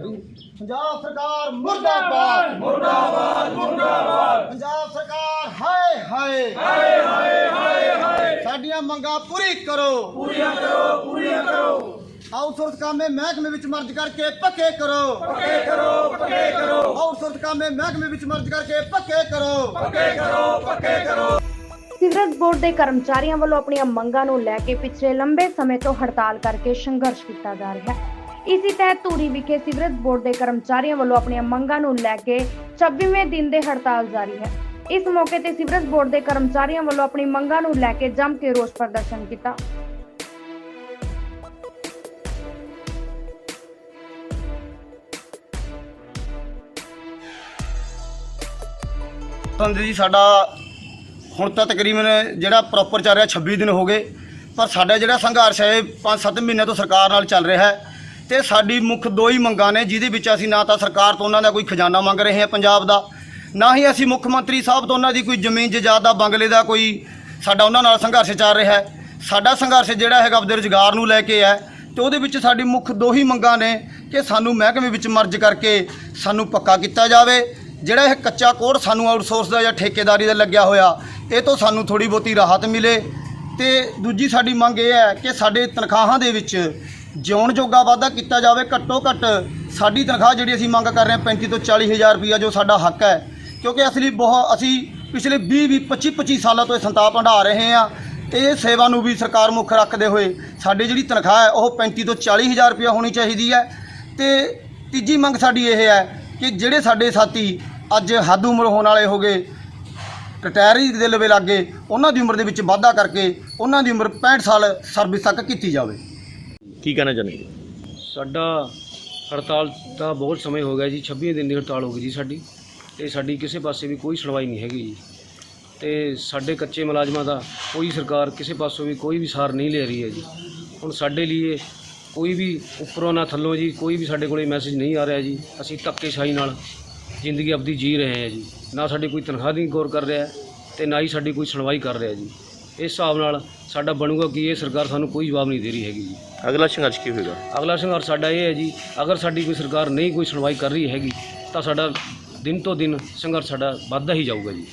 ਮੁਰਦਾਬਾਦ। ਮੁਰਦਾਬਾਦ। ਮੁਰਦਾਬਾਦ ਪੰਜਾਬ ਸਰਕਾਰ ਹਾਏ ਹਾਏ। ਹਾਏ ਹਾਏ ਹਾਏ ਸਾਡੀਆਂ ਮੰਗਾਂ ਪੂਰੀ ਕਰੋ। ਪੂਰੀਆਂ ਕਰੋ ਪੂਰੀਆਂ ਕਰੋ। ਆਊਟਸੋਰਸ ਕਾਮੇ ਮਹਿਕਮੇ ਵਿੱਚ ਮਰਜ ਕਰਕੇ ਪੱਕੇ ਕਰੋ। ਪੱਕੇ ਕਰੋ ਪੱਕੇ ਕਰੋ। ਆਊਟਸੋਰਸ ਕਾਮੇ ਮਹਿਕਮੇ ਵਿੱਚ ਮਰਜ ਕਰਕੇ ਪੱਕੇ ਕਰੋ। ਸਿਵਰੇਜ ਬੋਰਡ ਦੇ ਕਰਮਚਾਰੀਆਂ ਵੱਲੋਂ ਆਪਣੀਆਂ ਮੰਗਾਂ ਨੂੰ ਲੈ ਕੇ ਪਿਛਲੇ ਲੰਬੇ ਸਮੇਂ ਤੋਂ ਹੜਤਾਲ ਕਰਕੇ ਸੰਘਰਸ਼ ਕੀਤਾ ਜਾ ਰਿਹਾ ਹੈ। ਇਸੇ ਤਹਿਤ ਧੂਰੀ ਵਿਖੇ ਸਿਵਰੇਜ ਬੋਰਡ ਦੇ ਕਰਮਚਾਰੀਆਂ ਵੱਲੋਂ ਆਪਣੀਆਂ ਮੰਗਾਂ ਨੂੰ ਲੈ ਕੇ 26ਵੇਂ ਦਿਨ ਦੇ ਹੜਤਾਲ ਜਾਰੀ ਹੈ। ਇਸ ਮੌਕੇ ਤੇ ਸਿਵਰੇਜ ਬੋਰਡ ਦੇ ਕਰਮਚਾਰੀਆਂ ਵੱਲੋਂ ਆਪਣੀ ਮੰਗਾਂ ਨੂੰ ਲੈ ਕੇ ਜੰਮ ਕੇ ਰੋਸ ਪ੍ਰਦਰਸ਼ਨ ਕੀਤਾ। ਸੰਦ ਜੀ, ਸਾਡਾ ਹੁਣ ਤਾਂ ਤਕਰੀਬਨ ਜਿਹੜਾ ਪ੍ਰੋਪਰ ਚੱਲ ਰਿਹਾ 26 ਦਿਨ ਹੋ ਗਏ, ਪਰ ਸਾਡਾ ਜਿਹੜਾ ਸੰਘਰਸ਼ ਹੈ 5-7 ਮਹੀਨਿਆਂ ਤੋਂ ਸਰਕਾਰ ਨਾਲ ਚੱਲ ਰਿਹਾ ਹੈ। ਤੇ ਸਾਡੀ ਮੁੱਖ ਦੋ ਹੀ ਮੰਗਾਂ ਨੇ, ਜਿਹਦੇ ਵਿੱਚ ਅਸੀਂ ਨਾ ਤਾਂ ਸਰਕਾਰ ਤੋਂ ਉਹਨਾਂ ਦਾ ਕੋਈ ਖਜ਼ਾਨਾ ਮੰਗ ਰਹੇ ਹਾਂ ਪੰਜਾਬ ਦਾ, ਨਾ ਹੀ ਅਸੀਂ ਮੁੱਖ ਮੰਤਰੀ ਸਾਹਿਬ ਤੋਂ ਉਹਨਾਂ ਦੀ ਕੋਈ ਜ਼ਮੀਨ, ਜਾਇਦਾਦ ਦਾ ਬੰਗਲੇ ਦਾ ਕੋਈ ਸਾਡਾ ਉਹਨਾਂ ਨਾਲ ਸੰਘਰਸ਼ ਚੱਲ ਰਿਹਾ ਹੈ। ਸਾਡਾ ਸੰਘਰਸ਼ ਜਿਹੜਾ ਹੈਗਾ ਆਪਦੇ ਰੁਜ਼ਗਾਰ ਨੂੰ ਲੈ ਕੇ ਹੈ ਤੇ ਉਹਦੇ ਵਿੱਚ ਸਾਡੀ ਮੁੱਖ ਦੋ ਹੀ ਮੰਗਾਂ ਨੇ ਕਿ ਸਾਨੂੰ ਮਹਿਕਮੇ ਵਿੱਚ ਮਰਜ ਕਰਕੇ ਸਾਨੂੰ ਪੱਕਾ ਕੀਤਾ ਜਾਵੇ। ਜਿਹੜਾ ਇਹ ਕੱਚਾ ਕੋੜ ਸਾਨੂੰ ਆਊਟਸੋਰਸ ਦਾ ਜਾਂ ਠੇਕੇਦਾਰੀ ਦਾ ਲੱਗਿਆ ਹੋਇਆ, ਇਹ ਤੋਂ ਸਾਨੂੰ ਥੋੜੀ ਬਹੁਤੀ ਰਾਹਤ ਮਿਲੇ। ਤੇ ਦੂਜੀ ਸਾਡੀ ਮੰਗ ਇਹ ਹੈ ਕਿ ਸਾਡੇ ਤਨਖਾਹਾਂ ਦੇ ਵਿੱਚ ਜਿਉਣ ਜੋਗਾ ਵਾਧਾ ਕੀਤਾ ਜਾਵੇ, ਘੱਟੋ ਘੱਟ ਸਾਡੀ ਤਨਖਾਹ ਜਿਹੜੀ ਅਸੀਂ ਮੰਗ ਕਰ ਰਹੇ ਹਾਂ 35 ਤੋਂ 40 ਹਜ਼ਾਰ ਰੁਪਈਆ ਜੋ ਸਾਡਾ ਹੱਕ ਹੈ, ਕਿਉਂਕਿ ਅਸਲੀ ਬਹੁਤ, ਅਸੀਂ ਪਿਛਲੇ 20 20 25 25 ਸਾਲਾਂ ਤੋਂ ਇਹ ਸੰਤਾਪ ਹੰਢਾ ਰਹੇ ਹਾਂ। ਤੇ ਇਹ ਸੇਵਾ ਨੂੰ ਵੀ ਸਰਕਾਰ ਮੁੱਖ ਰੱਖਦੇ ਹੋਏ ਸਾਡੀ ਜਿਹੜੀ ਤਨਖਾਹ ਹੈ, ਉਹ 35 ਤੋਂ 40 ਹਜ਼ਾਰ ਰੁਪਇਆ ਹੋਣੀ ਚਾਹੀਦੀ ਹੈ। ਤੇ ਤੀਜੀ ਮੰਗ ਸਾਡੀ ਇਹ ਹੈ ਕਿ ਜਿਹੜੇ ਸਾਡੇ ਸਾਥੀ ਅੱਜ ਹੱਦ ਉਮਰ ਹੋਣ ਵਾਲੇ ਹੋ ਗਏ ਰਿਟਾਇਰੀ ਦੇ ਲਵੇ ਲੱਗੇ ਉਹਨਾਂ ਦੀ ਉਮਰ ਦੇ ਵਿੱਚ ਵਾਧਾ ਕਰਕੇ ਉਹਨਾਂ ਦੀ ਉਮਰ 65 ਸਾਲ ਸਰਵਿਸ ਤੱਕ ਕੀਤੀ ਜਾਵੇ। ਕੀ ਕਹਿਣਾ ਚਾਹੁੰਦੇ ਸਾਡਾ ਹੜਤਾਲ ਦਾ ਬਹੁਤ ਸਮੇਂ ਹੋ ਗਿਆ ਜੀ 26 ਦਿਨ ਦੀ ਹੜਤਾਲ ਹੋ ਗਈ ਜੀ ਸਾਡੀ ਤੇ ਸਾਡੀ ਕਿਸੇ ਪਾਸੇ ਵੀ ਕੋਈ ਸੁਣਵਾਈ ਨਹੀਂ ਹੈਗੀ ਜੀ। ਤੇ ਸਾਡੇ ਕੱਚੇ ਮੁਲਾਜ਼ਮਾਂ ਦਾ ਕੋਈ ਸਰਕਾਰ ਕਿਸੇ ਪਾਸੋਂ ਵੀ ਕੋਈ ਵੀ ਸਾਰ ਨਹੀਂ ਲੈ ਰਹੀ ਹੈ ਜੀ। ਹੁਣ ਸਾਡੇ ਲਈ ਕੋਈ ਵੀ ਉੱਪਰੋਂ ਨਾ ਥੱਲੋਂ ਜੀ ਕੋਈ ਵੀ ਸਾਡੇ ਕੋਲੇ ਮੈਸੇਜ ਨਹੀਂ ਆ ਰਿਹਾ ਜੀ ਅਸੀਂ ਧੱਕੇਸ਼ਾਹੀ ਨਾਲ ਜ਼ਿੰਦਗੀ ਆਪਦੀ ਜੀ ਰਹੇ ਹਾਂ ਜੀ। ਨਾ ਸਾਡੀ ਕੋਈ ਤਨਖਾਹ ਦੀ ਗੌਰ ਕਰ ਰਿਹਾ ਤੇ ਨਾ ਹੀ ਸਾਡੀ ਕੋਈ ਸੁਣਵਾਈ ਕਰ ਰਿਹਾ ਜੀ। ਇਸ ਹਿਸਾਬ ਨਾਲ ਸਾਡਾ ਬਣੂਗਾ ਕਿ ਇਹ ਸਰਕਾਰ ਸਾਨੂੰ ਕੋਈ ਜਵਾਬ ਨਹੀਂ ਦੇ ਰਹੀ ਹੈਗੀ ਜੀ। ਅਗਲਾ ਸੰਘਰਸ਼ ਕੀ ਹੋਏਗਾ? ਅਗਲਾ ਸੰਘਰਸ਼ ਸਾਡਾ ਇਹ ਹੈ ਜੀ ਅਗਰ ਸਾਡੀ ਕੋਈ ਸਰਕਾਰ ਨਹੀਂ ਕੋਈ ਸੁਣਵਾਈ ਕਰ ਰਹੀ ਹੈਗੀ ਤਾਂ ਸਾਡਾ ਦਿਨ ਤੋਂ ਦਿਨ ਸੰਘਰਸ਼ ਸਾਡਾ ਵੱਧਦਾ ਹੀ ਜਾਊਗਾ ਜੀ।